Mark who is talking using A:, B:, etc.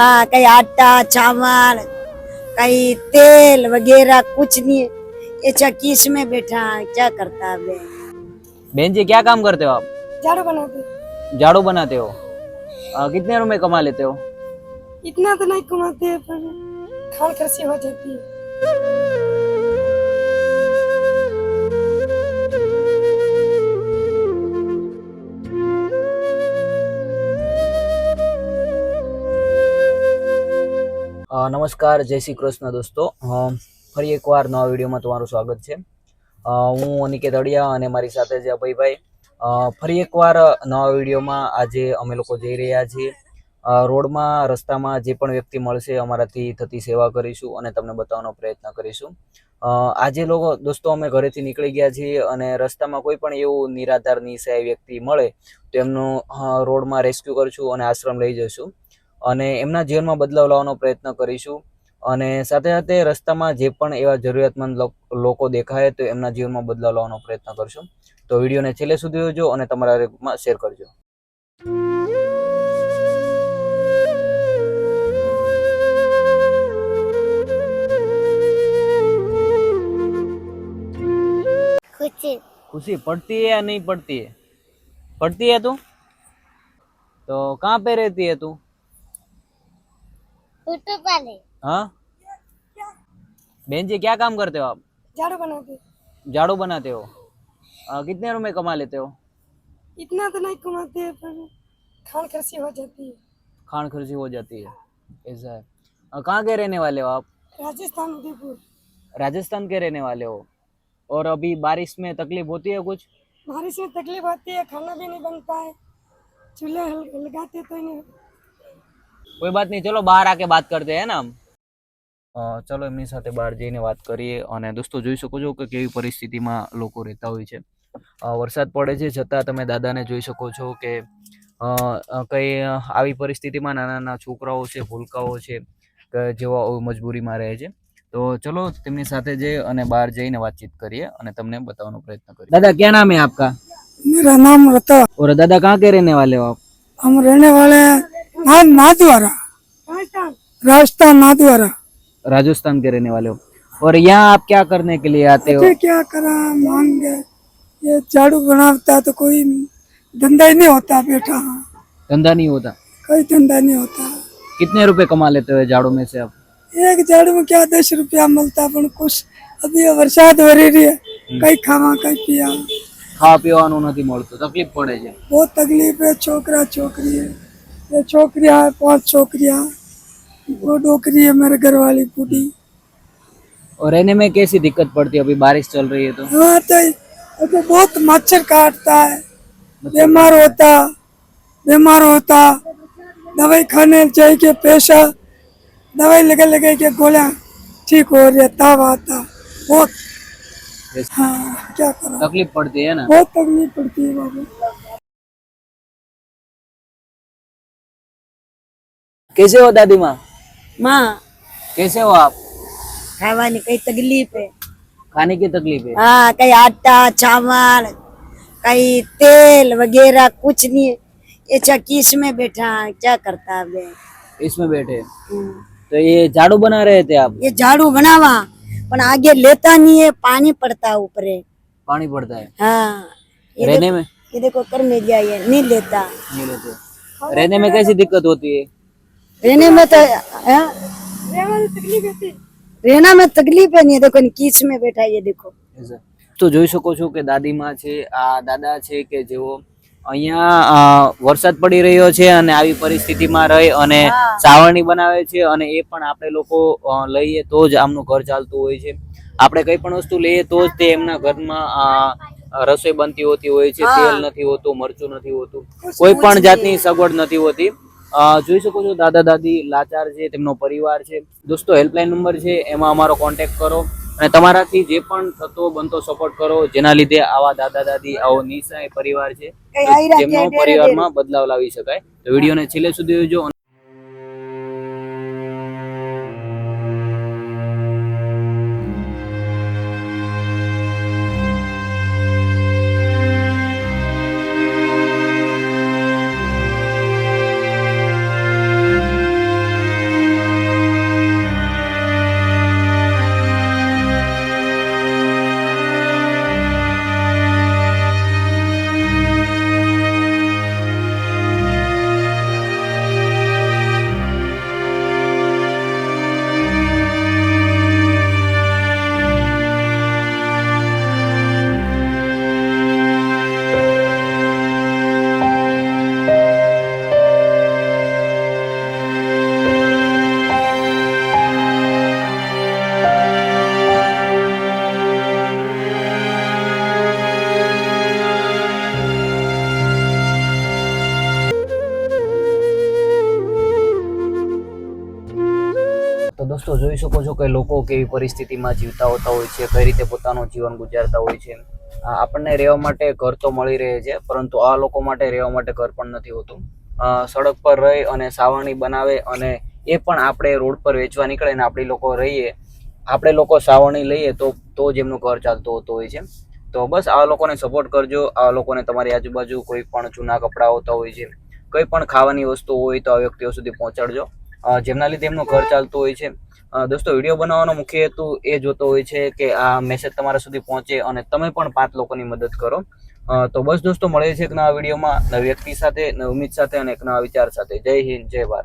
A: हाँ कहीं आटा चावल कहीं तेल वगैरह कुछ नहीं ये चक्कीस में बैठा है क्या करता है बे
B: बहन जी क्या काम करते हो आप
C: झाड़ू बनाते
B: झाड़ू बनाते हो अ, कितने रुपए कमा लेते हो
C: इतना तो नहीं कमाते हैं पर खान खर्ची हो जाती है
B: નમસ્કાર, જય શ્રી કૃષ્ણ દોસ્તો. ફરી એકવાર નવા વિડીયોમાં તમારું સ્વાગત છે. હું અનિકેત અડિયા અને મારી સાથે છે અભયભાઈ. ફરી એકવાર નવા વિડીયોમાં આજે અમે લોકો જઈ રહ્યા છીએ. રોડમાં, રસ્તામાં જે પણ વ્યક્તિ મળશે અમારાથી થતી સેવા કરીશું અને તમને બતાવવાનો પ્રયત્ન કરીશું. આજે લોકો, દોસ્તો, અમે ઘરેથી નીકળી ગયા છીએ અને રસ્તામાં કોઈ પણ એવું નિરાધાર, નિસહાય વ્યક્તિ મળે તો એમનું રોડમાં રેસ્ક્યુ કરશું અને આશ્રમ લઈ જઈશું અને એમના જીવનમાં બદલાવ લાવવાનો પ્રયત્ન કરીશું અને સાથે સાથે રસ્તામાં જે પણ એવા જરૂરિયાતમંદ લોક- લોકો દેખાય તો એમના જીવનમાં બદલાવ લાવવાનો પ્રયત્ન કરશું તો વિડીયોને છેલ્લે સુધી જોજો અને તમારા ગ્રુપમાં શેર કરજો
A: खुशी
B: खुशी पढ़ती है या नहीं पढ़ती है पढ़ती है तू तो कहाँ पे रहती है तू
A: यूट्यूब वाले।
B: हाँ? बहन जी क्या काम करते हो आप?
C: झाड़ू बनाते। हैं।
B: झाड़ू बनाते हो? अ, कितने रुपए कमा लेते हो?
C: इतना तो नहीं कमाते हैं पर खान खर्ची हो जाती है।
B: खान खर्ची हो जाती है। ऐसा है। कहाँ के रहने वाले हो आप?
C: राजस्थान उदयपुर।
B: राजस्थान के रहने वाले हो। और अभी बारिश में तकलीफ़ होती है कुछ?
C: बारिश में तकलीफ़ होती है खाना भी नहीं बनता है चूल्हे लगाते तो नहीं।
B: કોઈ બાત નહીં ચલો બહાર આકે બાત કરતે હે ના હમ અ, ચલો એમની સાથે બહાર જઈને વાત કરીએ અને દોસ્તો જોઈ શકો છો કે કેવી પરિસ્થિતિમાં લોકો રહેતા હોય છે અ, વરસાદ પડે છે છતાં તમે દાદાને જોઈ શકો છો કે અ, અ, કઈ આવી પરિસ્થિતિમાં નાના નાના છોકરાઓ છે ભૂલકાઓ છે કે જેઓ આવી મજબૂરીમાં રહે છે તો ચલો તેમની સાથે જઈએ અને બહાર જઈને વાતચીત કરીએ અને તમને બતાવવાનો પ્રયત્ન કરીએ દાદા ક્યાં નામ હે આપકા
C: मेरा नाम रता
B: और दादा कहाँ के रहने वाले हो आप
C: हम रहने वाले हैं ना, नाथद्वारा राजस्थान राजस्थान नाथद्वारा
B: राजस्थान के रहने वाले हो और यहाँ आप क्या करने के लिए आते हो
C: ये क्या करा मांग ये झाड़ू बनाता तो कोई धंधा ही नहीं होता बैठा
B: धंधा नहीं होता
C: कोई धंधा नहीं होता
B: कितने रुपए कमा लेते हो झाड़ू में से आप
C: एक झाड़ू में क्या दस रुपया मिलता पण कुछ अभी ये बरसात हो रही है कहीं खावा कहीं पिया
B: ખાવા પીવાનું નથી મળતું તકલીફ પડે છે
C: बहुत तकलीफ है छोकरा छोकरी है ये छोकरियां है पांच छोकरियां वो डोकरी है मेरे घर वाली बूढ़ी
B: और रहने में कैसी दिक्कत पड़ती है अभी बारिश चल रही है तो
C: हाँ तो ये तो बहुत मच्छर काटता है बीमार होता बीमार होता दवाई खाने चाहिए पैसा दवाई लगे लगे के गोला ठीक हो रही है ताव आता बहुत हाँ क्या करा
B: तकलीफ पड़ती है ना
C: बहुत तकलीफ पड़ती है बाबू
B: कैसे हो दादी माँ?
A: माँ।
B: कैसे हो आप?
A: खावानी कई तकलीफ़ है।
B: खाने की तकलीफ़ है?
A: हाँ कहीं आटा चावल कहीं तेल वगैरह कुछ नहीं ये चक्कीस में बैठा है? क्या करता है
B: इसमें बैठे
A: हम्म।
B: तो ये झाड़ू बना रहे थे आप?
A: ये झाड़ू बनावा पण आगे लेता नहीं है पानी पड़ता है ऊपर।
B: पानी पड़ता है?
A: हाँ। ये
B: रहने में?
A: ये देखो कर में गया ये नहीं लेता।
B: नहीं लेते। रहने में कैसी दिक्कत होती है?
A: रहने में तो हाँ,
C: तकलीफ होती
A: रहना में तकलीफ है नहीं देखो कीच में बैठा है, ये देखो
B: એઝ તો જોઈ શકો છો કે દાદીમાં છે આ દાદા છે કે જેઓ અહીંયા અ, વરસાદ પડી રહ્યો છે અને આવી પરિસ્થિતિમાં રહી અને સાવરણી બનાવે છે અને એ પણ આપણે લોકો અ, લઈએ તો જ આમનું ઘર ચાલતું હોય છે આપણે કઈ પણ વસ્તુ લઈએ તો જ તે એમના ઘરમાં અ, રસોઈ બનતી હોતી હોય છે તેલ નથી હોતું મરચું નથી હોતું કોઈ પણ જાતની સગવડ નથી હોતી અ, જોઈ શકો છો દાદા દાદી લાચાર છે તેમનો પરિવાર છે. દોસ્તો હેલ્પલાઇન નંબર છે એમાં અમારો કોન્ટેક્ટ કરો અને તમારાથી જે પણ થતો બનતો સપોર્ટ કરો જેના લીધે આવા દાદા દાદી આવો નિસહાય પરિવાર છે.
A: તેમનો
B: જેમનો પરિવારમાં બદલાવ લાવી શકાય. તો વિડીયોને છેલ્લે સુધી જોજો. દોસ્તો જોઈ શકો છો કે લોકો કેવી પરિસ્થિતિમાં જીવતા હોતા હોય છે, કઈ રીતે પોતાનું જીવન ગુજારતા હોય છે. આપણને રહેવા માટે ઘર તો મળી રહે છે, પરંતુ આ લોકો માટે રહેવા માટે ઘર પણ નથી હોતું. સડક પર રહી અને સાવરણી બનાવે અને એ પણ આપણે રોડ પર વેચવા નીકળે ને આપણે લોકો રહીએ, આપણે લોકો સાવરણી લઈએ તો તો જ એમનું ઘર ચાલતું હોતું હોય છે. તો બસ આ લોકોને સપોર્ટ કરજો, આ લોકોને તમારી આજુબાજુ કોઈ પણ જૂના કપડાં હોતા હોય છે, કંઈ પણ ખાવાની વસ્તુ હોય તો આ વ્યક્તિઓ સુધી પહોંચાડજો. જેમના લીધે એમનું ઘર ચાલતું હોય છે. દોસ્તો, વીડિયો બનાવવાનો મુખ્ય હેતુ એ જોતો હોય છે કે આ મેસેજ તમારા સુધી પહોંચે અને તમે પણ પાંચ લોકોની મદદ કરો. તો બસ દોસ્તો મળે છે એક નવા વિડીયોમાં. નવી વ્યક્તિ સાથે, નવી સાથે અને એક નવા વિચાર સાથે. જય હિન્દ, જય ભારત.